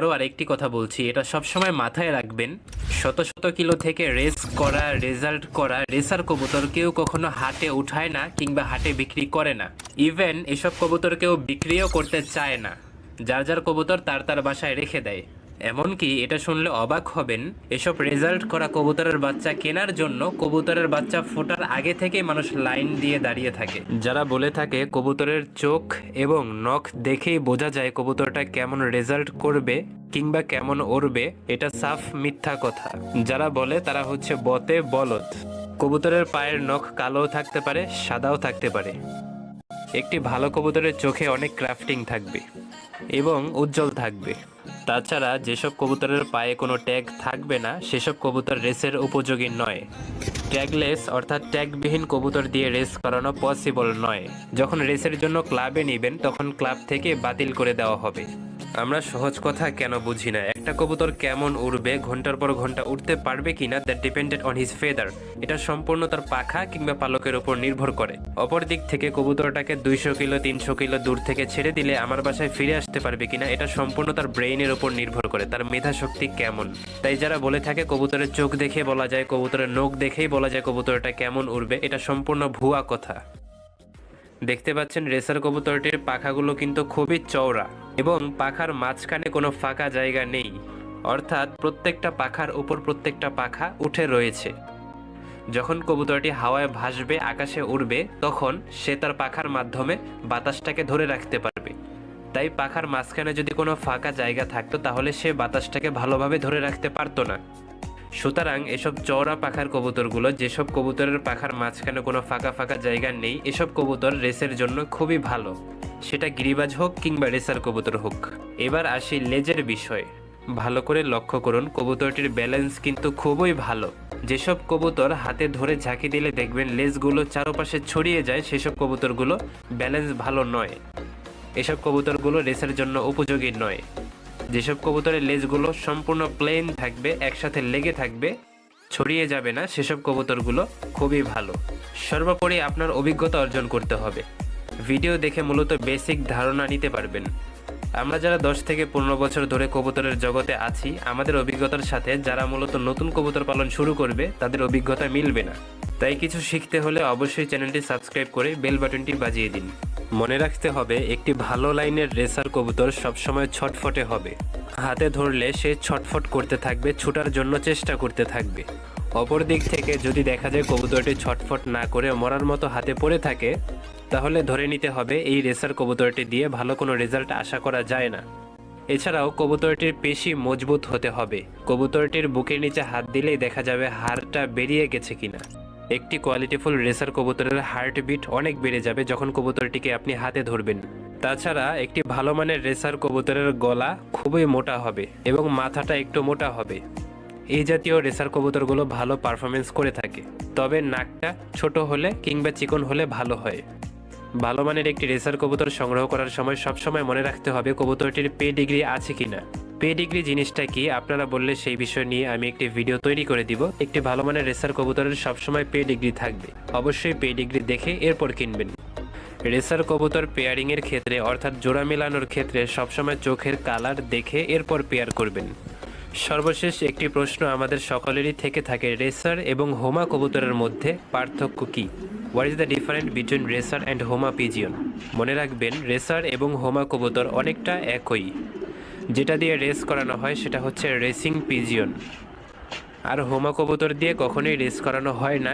আরও আরেকটি কথা বলছি, এটা সবসময় মাথায় রাখবেন, শত শত কিলো থেকে রেস করা, রেজাল্ট করা, রেসার কবুতর কেউ কখনো হাটে উঠায় না কিংবা হাটে বিক্রি করে না। ইভেন এসব কবুতর কেউ বিক্রিও করতে চায় না, যার যার কবুতর তার তার বাসায় রেখে দেয়। এমনকি এটা শুনলে অবাক হবেন, এসব রেজাল্ট করা কবুতরের বাচ্চা কেনার জন্য কবুতরের বাচ্চা ফোটার আগে থেকে মানুষ লাইন দিয়ে দাঁড়িয়ে থাকে। যারা বলে থাকে কবুতরের চোখ এবং নখ দেখেই বোঝা যায় কবুতরটা কেমন রেজাল্ট করবে কিংবা কেমন উড়বে এটা সাফ মিথ্যা কথা। যারা বলে তারা হচ্ছে বতে বলদ। কবুতরের পায়ের নখ কালোও থাকতে পারে, সাদাও থাকতে পারে। একটি ভালো কবুতরের চোখে অনেক ক্রাফটিং থাকবে এবং উজ্জ্বল থাকবে। তাছাড়া যেসব কবুতরের পায়ে কোনো ট্যাগ থাকবে না, সেসব কবুতর রেসের উপযোগী নয়। ট্যাগলেস অর্থাৎ ট্যাগবিহীন কবুতর দিয়ে রেস করানো পসিবল নয়। যখন রেসের জন্য ক্লাবে নেবেন, তখন ক্লাব থেকে বাতিল করে দেওয়া হবে। আমরা সহজ কথা কেন বুঝি না? একটা কবুতর কেমন উড়বে, ঘণ্টার পর ঘণ্টা উঠতে পারবে কিনা that depended on his feather এটা সম্পূর্ণ তার পাখা কিংবা পালকের উপর নির্ভর করে। অপর দিক থেকে কবুতরটাকে দুইশো কিলো, তিনশো কিলো দূর থেকে ছেড়ে দিলে আমার বাসায় ফিরে আসতে পারবে কিনা, এটা সম্পূর্ণ তার ব্রেইনের উপর নির্ভর করে, তার মেধা শক্তি কেমন। তাই যারা বলে থাকে কবুতরের চোখ দেখে বলা যায়, কবুতরের নখ দেখেই বলা যায় কবুতরটা কেমন উড়বে, এটা সম্পূর্ণ ভুয়া কথা। দেখতে পাচ্ছেন রেসার কবুতরটির পাখাগুলো কিন্তু খুবই চওড়া এবং পাখার মাঝখানে কোনো ফাঁকা জায়গা নেই। অর্থাৎ প্রত্যেকটা পাখার উপর প্রত্যেকটা পাখা উঠে রয়েছে। যখন কবুতরটি হাওয়ায় ভাসবে, আকাশে উড়বে, তখন সে তার পাখার মাধ্যমে বাতাসটাকে ধরে রাখতে পারবে। তাই পাখার মাঝখানে যদি কোনো ফাঁকা জায়গা থাকতো, তাহলে সে বাতাসটাকে ভালোভাবে ধরে রাখতে পারতো না। সুতরাং এসব চওড়া পাখার কবুতরগুলো, যেসব কবুতরের পাখার মাঝখানে কোনো ফাঁকা ফাঁকা জায়গা নেই, এসব কবুতর রেসের জন্য খুবই ভালো। সেটা গিরিবাজ হোক কিংবা রেসার কবুতর হোক। এবার আসি লেজের বিষয়। ভালো করে লক্ষ্য করুন, কবুতরটির ব্যালেন্স কিন্তু খুবই ভালো। যেসব কবুতর হাতে ধরে ঝাঁকি দিলে দেখবেন লেজগুলো চারপাশে ছড়িয়ে যায়, সেসব কবুতরগুলো ব্যালেন্স ভালো নয়। এসব কবুতরগুলো রেসের জন্য উপযোগী নয়। যেসব কবুতরের লেজগুলো সম্পূর্ণ প্লেন থাকবে, একসাথে লেগে থাকবে, ছড়িয়ে যাবে না, সেসব কবুতরগুলো খুবই ভালো। সর্বোপরি আপনার অভিজ্ঞতা অর্জন করতে হবে। ভিডিও দেখে মূলত বেসিক ধারণা নিতে পারবেন। আমরা যারা দশ থেকে পনেরো বছর ধরে কবুতরের জগতে আছি, আমাদের অভিজ্ঞতার সাথে যারা মূলত নতুন কবুতর পালন শুরু করবে, তাদের অভিজ্ঞতা মিলবে না। তাই কিছু শিখতে হলে অবশ্যই চ্যানেলটি সাবস্ক্রাইব করে বেল বাটনটি বাজিয়ে দিন। মনে রাখতে হবে, একটি ভালো লাইনের রেসার কবুতর সবসময় ছটফটে হবে। হাতে ধরলে সে ছটফট করতে থাকবে, ছুটার জন্য চেষ্টা করতে থাকবে। অপর দিক থেকে যদি দেখা যায় কবুতরটি ছটফট না করে মরার মতো হাতে পড়ে থাকে, তাহলে ধরে নিতে হবে এই রেসার কবুতরটি দিয়ে ভালো কোনো রেজাল্ট আশা করা যায় না। এছাড়াও কবুতরটির পেশি মজবুত হতে হবে। কবুতরটির বুকের নিচে হাত দিলেই দেখা যাবে হাড়টা বেরিয়ে গেছে কিনা। একটি কোয়ালিটিফুল রেসার কবুতরের হার্টবিট অনেক বেড়ে যাবে যখন কবুতরটিকে আপনি হাতে ধরবেন। তাছাড়া একটি ভালো মানের রেসার কবুতরের গলা খুবই মোটা হবে এবং মাথাটা একটু মোটা হবে। এই জাতীয় রেসার কবুতরগুলো ভালো পারফরমেন্স করে থাকে, তবে নাকটা ছোট হলে কিংবা চিকন হলে ভালো হয়। ভালো মানের একটি রেসার কবুতর সংগ্রহ করার সময় সবসময় মনে রাখতে হবে কবুতরটির পে ডিগ্রি আছে কিনা। পে ডিগ্রি জিনিসটা কি? আপনারা বললে সেই বিষয় নিয়ে আমি একটি ভিডিও তৈরি করে দিব। একটি ভালো মানের রেসার কবুতরের সবসময় পে ডিগ্রি থাকবে। অবশ্যই পে ডিগ্রি দেখে এরপর কিনবেন। রেসার কবুতর পেয়ারিংয়ের ক্ষেত্রে, অর্থাৎ জোড়া মেলানোর ক্ষেত্রে সবসময় চোখের কালার দেখে এরপর পেয়ার করবেন। সর্বশেষ একটি প্রশ্ন আমাদের সকলেরই থেকে থাকে, রেসার এবং হোমা কবুতরের মধ্যে পার্থক্য কী? What is the different between racer and homer pigeon? মনে রাখবেন, রেসার এবং হোমা কবুতর অনেকটা একই। যেটা দিয়ে রেস করানো হয় সেটা হচ্ছে রেসিং পিজিয়ন। আর হোমা কবুতর দিয়ে কখনোই রেস করানো হয় না।